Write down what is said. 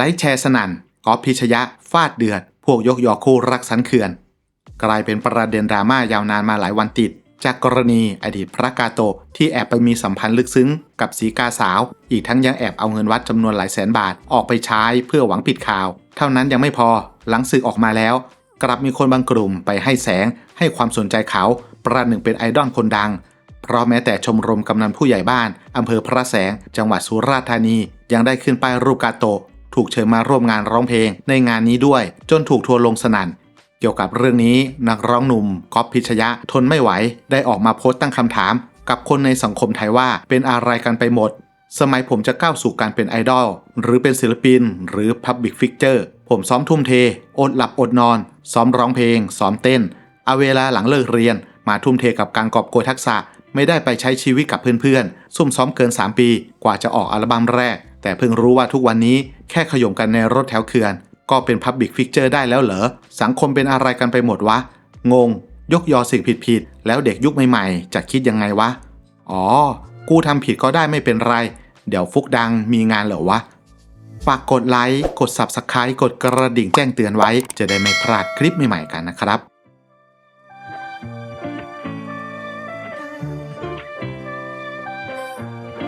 ไลค์แชร์สนั่นกอฟพิชยะ ฟาดเดือด พวกยกยอคู่รักสันเขื่อน กลายเป็นประเด็นดราม่ายาวนานมาหลายวันติด จากกรณีอดีตพระกาโตะที่แอบไปมีสัมพันธ์ลึกซึ้ง กับสีกาสาว อีกทั้งยังแอบเอาเงินวัดจำนวนหลายแสนบาทออกไปใช้เพื่อหวังปิดข่าว เท่านั้นยังไม่พอหลังศึกออกมาแล้ว กลับมีคนบางกลุ่มไปให้แสง ให้ความสนใจเขา ประหนึ่งเป็นไอดอลคนดังเพราะแม้แต่ชมรมกำนันผู้ใหญ่บ้าน อำเภอพระแสง จังหวัดสุราษฎร์ธานี ยังได้ขึ้นป้ายรูปกาโตะ ถูกเชิญมาร่วมงานร้องเพลงในงานนี้ด้วย จนถูกทัวร์ลงสนั่นเกี่ยวกับเรื่องนี้นักร้องหนุ่มก๊อฟพิชยะทนไม่ไหว ได้ออกมาโพสต์ตั้งคำถาม กับคนในสังคมไทยว่าเป็นอะไรกันไปหมด สมัยผมจะก้าวสู่การเป็นไอดอลหรือเป็นศิลปิน หรือพับบิ c ฟิกเจอร์ผมซ้อมทุ่มเท อดหลับอดนอน ซ้อมร้องเพลง ซ้อมเต้น เอาเวลาหลังเลิกเรียน มาทุ่มเทกับการกอบโกยทักษะ ไม่ได้ไปใช้ชีวิตกับเพื่อนๆซุ่มซ้อมเกิน 3 ปี กว่าจะออกอัลบั้มแรก แต่เพิ่งรู้ว่าทุกวันนี้ แค่ขย่มกันในรถแถวเขื่อน ก็เป็นพับบิ c ฟิกเจอร์ได้แล้วเหรอ สังคมเป็นอะไรกันไปหมดวะ งง ยกยอสิ่งผิดๆ แล้วเด็กยุคใหม่ๆ จะคิดยังไงวะ อ๋อ กูทำผิดก็ได้ไม่เป็นไร เดี๋ยวฟุกดังมีงานเหรอวะ ฝากกดไลค์ กด Subscribe กดกระดิ่งแจ้งเตือนไว้ จะได้ไม่พลาดคลิปใหม่ๆกันนะครับ